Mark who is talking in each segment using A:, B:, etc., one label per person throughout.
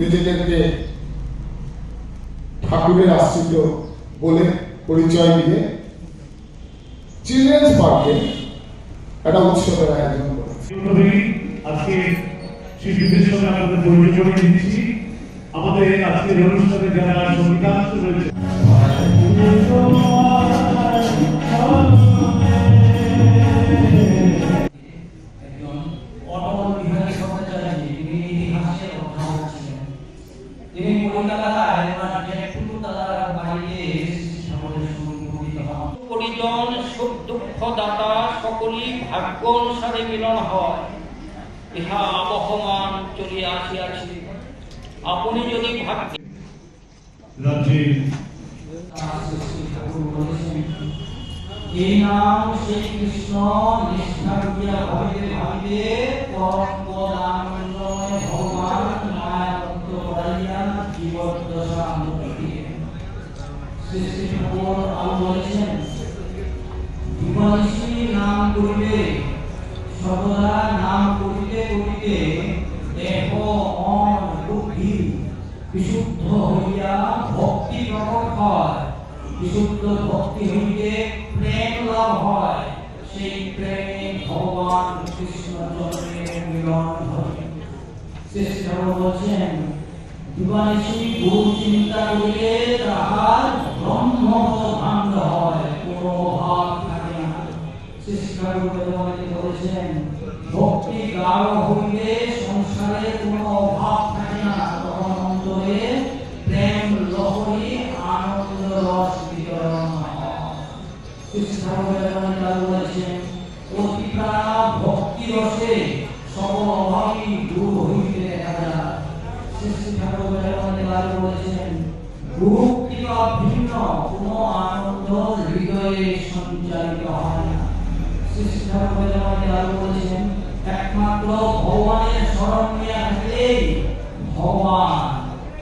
A: নিজেদেরকে ঠাকুরের আশ্রিত বলে পরিচয় দিয়ে চিলড্রেন্স পার্কে একটা উৎসবের আয়োজন করেছে
B: আজকে শিশুদের সঙ্গে আপনাদের পরিচয় করে দিচ্ছি। আমাদের আজকের অনুষ্ঠানে যারা সঙ্গীতাংশ রয়েছে।
C: আমাদের দুঃখ ভাগ্য অনুসারে মিলন হয়। ইহা আবহমান চলিয়া আসিয়াছে। আপনি যদি ভাগ্য
B: রাজ্যের
C: এই নাম শ্রী কৃষ্ণ নিষ্ঠা করিয়া ভাবিতে ভাবিতে পরম পদ ভগবান মায়া তত্ত্ব পড়াইয়া জীবদ্দশা মুক্তি শ্রী শ্রী ঠাকুর আরও বলেছেন বিমর্ষী নাম করিবে সর্বদা নাম করিতে করিতে দেহ, মন, বুদ্ধি বিশুদ্ধ হইয়া ভক্তি প্রকট হয়। বিশুদ্ধ ভক্তি হইতে প্রেম লাভ হয়। সেই প্রেমে ভগবান কৃষ্ণ চন্দ্রের মিলন ঘটে শ্রেষ্ঠ বলছেন দিবানিশি গুরু চিন্তা করিলে তাহার ব্রহ্ম ভাঙ্গ হয়। কোনো ভাব শ্রেষ্ঠ বলেছেন ভক্তি গাঢ় হইলে সংসারে কোনো অভাব থাকে না তখন অন্তরে প্রেম লহরী আনন্দ রস বিতরণ হয় কৃষ্ণ বলেছেন অতিপ্রা ভক্তি রসে সকল অভাবই দূর হইতে দেখা যায় শ্রী ঠাকুর বলেছেন বা ভিন্ন স্মরণ থাকলেই ভগবান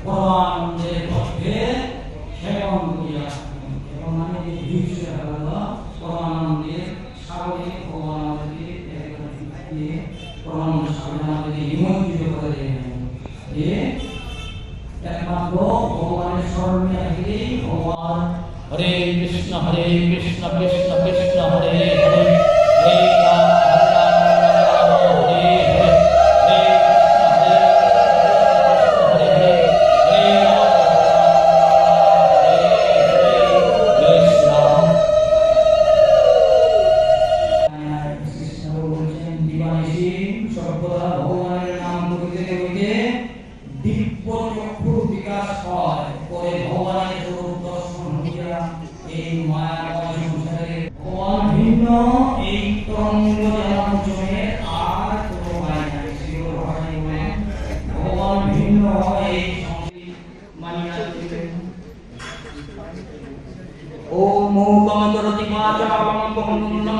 C: পরমানন্দের পক্ষে সেবন করিয়া। এবং আমি যে ভিড় পরমানন্দের সাগরে ভগবান আমাদেরকে দিয়ে পরমানন্দ সাগরে আমাদেরকে নিমন্ত্রিত করে দেন যে একমাত্র হরে কৃষ্ণ হরে কৃষ্ণ কৃষ্ণ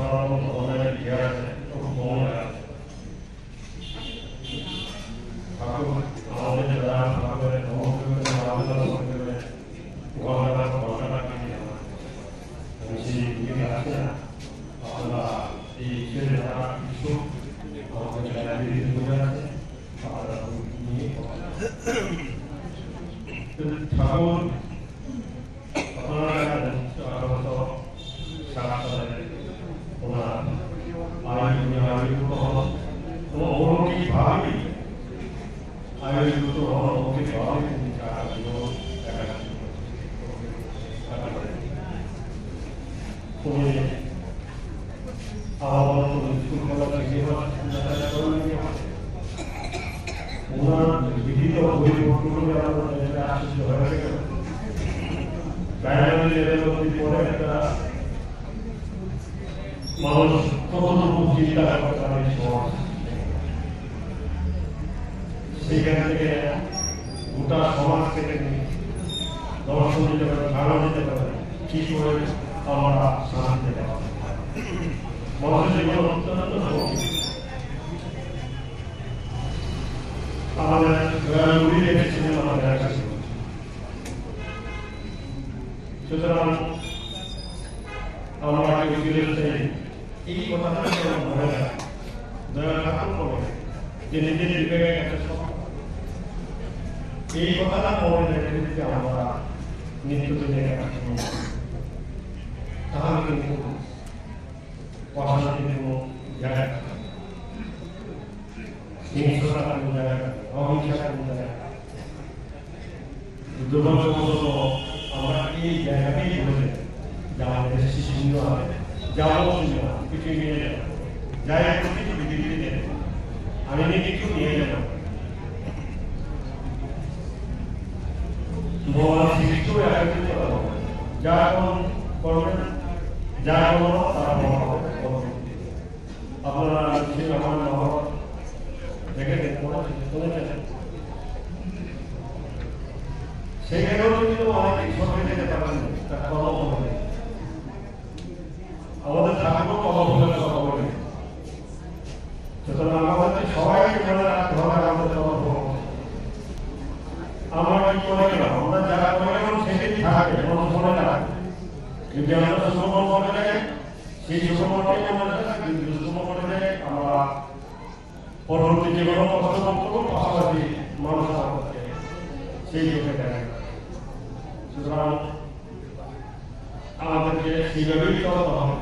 D: 서로 돈을 위하여
A: 축복을 하라. 가끔 아버지 나라 가끔의
B: 동생을 아버지와 성경에 구원하라 구원하라 당신이 우리에게 하시나 아버지와 이 길을 따라 이수 아버지와 나를 구원하라 아버지와 우리에게 구원하라 মানুষ কতটুকু চিন্তা করতে পারে সমাজ সেইখান থেকে গোটা সমাজ থেকে দর্শন দিতে পারে ধারণা দিতে পারে কি করে আমরা শান্তি দিতে পারি মানুষের জীবন অত্যন্ত জরুরি। আমাদের গ্রামগুলি দেখেছিলেন আমাদের কাছে সুতরাং আমরা কেউ ফিরে চাই এই কথাটা যেন মনে রাখে দয়া ঠাকুর বলে যে নিজের বিবেকের কাছে সব এই কথাটা মনে রেখে যদি আমরা নিত্যদিনের কাছে তাহলে কিন্তু অশান্তির কোনো জায়গা থাকে না। হিংস্রতা কোনো জায়গা থাকে না, অহিংসা কোনো জায়গা থাকে না। দুর্ভাগ্যবশত আমরা এই জায়গাতেই বলে যে আমাদের দেশে শূন্য হবে যাব শূন্য হবে, কিছু নিয়ে যাব যাই হোক কিছু বিক্রি দিয়ে দেবো। আমি নিজে কিছু নিয়ে যাব ভগবান শ্রীকৃষ্ণ একত্রিত হব। যা এখন করবেন যা করব তারা মহাভারত করবেন। আপনারা সেখানেও কিন্তু অনেক সময় যেতে পারেন তার কর্ম হবে আমাদের ঠাকুর কর্ম হলে কথা বলে সুতরাং আমাদের সবাইকে মনে রাখতে হবে আমাদের কর্ম আমরা কি করে গেলাম আমরা যারা করে গেলাম সেটাই থাকে মানুষ মনে রাখে যদি আমরা সুষম মনে রাখে সেই সুষম মনে মনে রাখে যদি সুষম মনে রাখে আমরা পরবর্তী জীবন কষ্ট করব পাশাপাশি মানুষ আমাদেরকে সেই চোখে দেখে সুতরাং আমাদেরকে সেইভাবেই চলতে হবে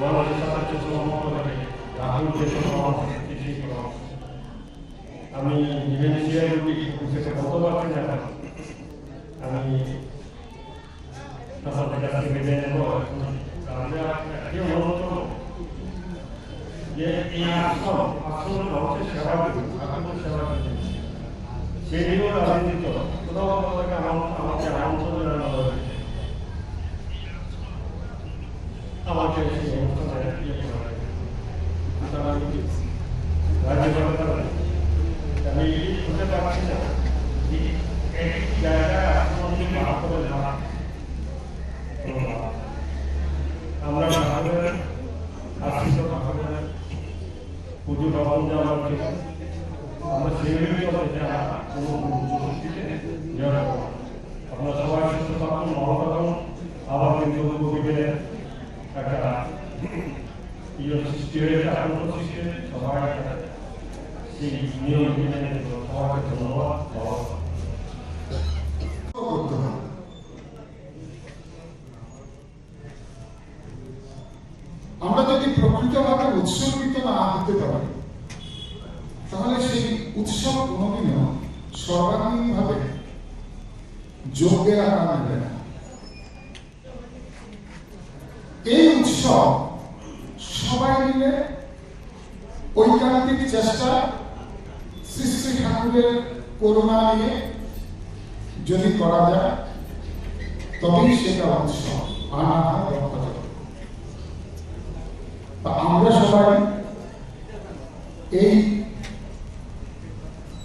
B: মানুষের সাথে সুষম করে রাহুলকে সুষম সেই করা হবে। আমি ইভেন্সিয়ার সেটা বলতে পারছি না এখন। আমি আপনাদের কাছে বেঁধে নেব তাহলে আপনাকে অনুরোধ করব যে এই আশ্রম আশ্রম মানুষের সেবা করবে ঠাকুরের সেবা করবে সেদিকেও রাজনীতি চলো কোথাও আমাকে আমাকে আমন্ত্রণ জানানো আমাকে সেই অনুষ্ঠানে ইয়ে করা হয়েছে। সুতরাং আমি রাজ্য সরকার আমি শুনতে পারছি না যে একই জায়গায় আক্রমণকে ভাগ করে দেওয়া আমরা ঠাকুরের আশ্রিত ঠাকুরের পুজো ভবন দেওয়ার জন্য আমরা সেগুলি করতে কোনো যুক্তিতে জয় আমরা সবাই সুস্থ থাকুন ভালো থাকুন একটা
A: আমরা যদি প্রকৃতভাবে উৎসর্গিত না হতে পারি, তাহলে সেই উৎসব কোনোদিনও সর্বাঙ্গীনভাবে যোগ্যের আকার নেবে না। এই উৎসব সবাই মিলে ঐকান্তিক চেষ্টা শ্রী শ্রী ঠাকুরের করুণা নিয়ে যদি করা যায়, তবেই সেটা উৎসব আমরা সবাই এই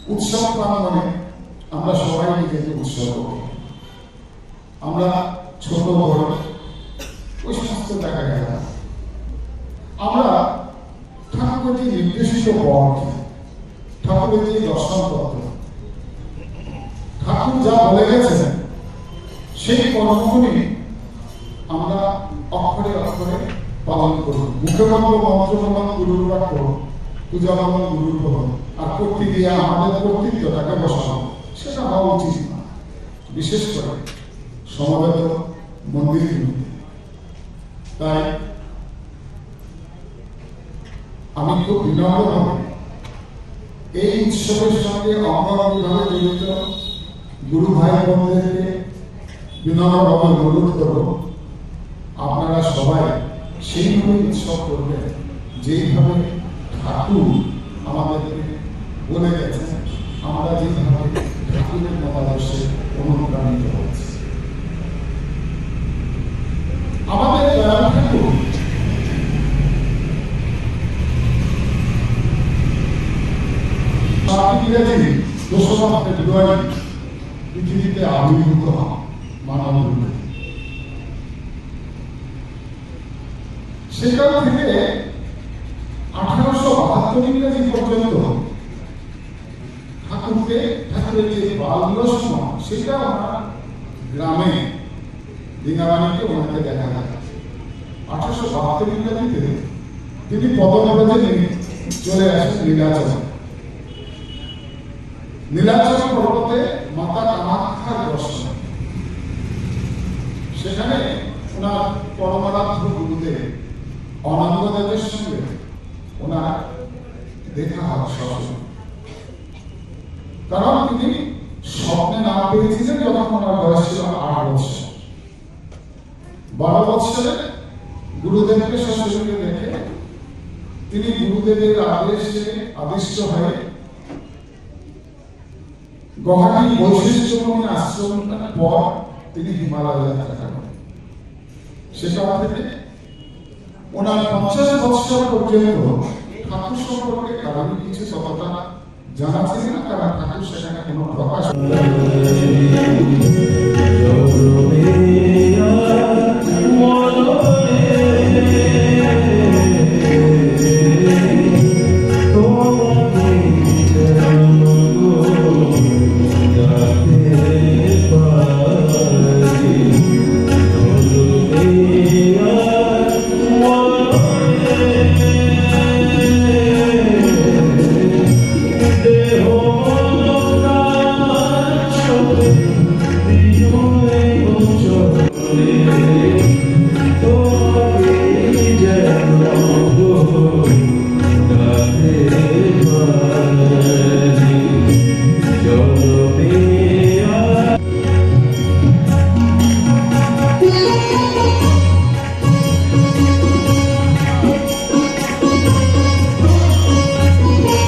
A: উৎসব প্রাঙ্গণে আমরা সবাই নিজেকে উৎসব করি। আমরা ছোট বড় দেখা গেল। আমরা ঠাকুরের নির্দেশিত পথ ঠাকুরের দর্শন তত্ত্ব ঠাকুর যা বলে গেছেন, সেই কর্মগুলি আমরা অক্ষরে অক্ষরে পালন করব। মুখে বলব, মন্ত্র গুরুর বাক্য পূজা বলব গুরুর ভবন আর কর্তৃ দিয়ে আমাদের কর্তৃত্বটাকে বসানো, সেটা হওয়া উচিত না। বিশেষ করে সমবেত মন্দিরগুলিতে। তাই আমি খুব বিনম্রভাবে এই উৎসবের সঙ্গে অঙ্গনভাবে জড়িত গুরু ভাই বোনদেরকে বিনম্রভাবে অনুরোধ করব, আপনারা সবাই সেইভাবে উৎসব করবেন, যেইভাবে ঠাকুর আমাদেরকে বলে গেছেন, আমরা যেভাবে ঠাকুরের মতাদর্শে অনুপ্রাণিত হচ্ছি আমাদের দয়াল ঠাকুর সাত ইংরেজি ফেব্রুয়ারি পৃথিবীতে আবির্ভূত মানব সেকাল থেকে আঠারোশো বাহাত্তর ইংরেজি পর্যন্ত ঠাকুরকে ঠাকুরের যে বাল্য সময় সেটা ওনার গ্রামে ওনাকে দেখা যায়। আঠারোশো বাহাত্তর ইংরেজিতে তিনি পদনব্রজে চলে আসেন নীলাচল নীলাচল পর্বতে মাতা কামাখ্যার দর্শন। সেখানে ওনার পরমারাধ্য গুরুদেব অনন্দদেবের সঙ্গে ওনার দেখা হয় সরাসরি কারণ তিনি স্বপ্নে না পেয়েছিলেন যখন ওনার বয়স ছিল আট বছর। বারো বছরে গুরুদেবকে সশরীরে দেখে তিনি গুরুদেবের আদেশে আদিষ্ট হয়ে গৌহাটি বৈশিষ্ট্যপূর্ণ আশ্রমের পর তিনি হিমালয় যাত্রা করেন সেখান থেকে ওনার পঞ্চাশ বছর পর্যন্ত ঠাকুর সম্পর্কে কারণ কিছু সততা জানা ছিল না কারণ ঠাকুর সেখানে কোনো প্রকাশ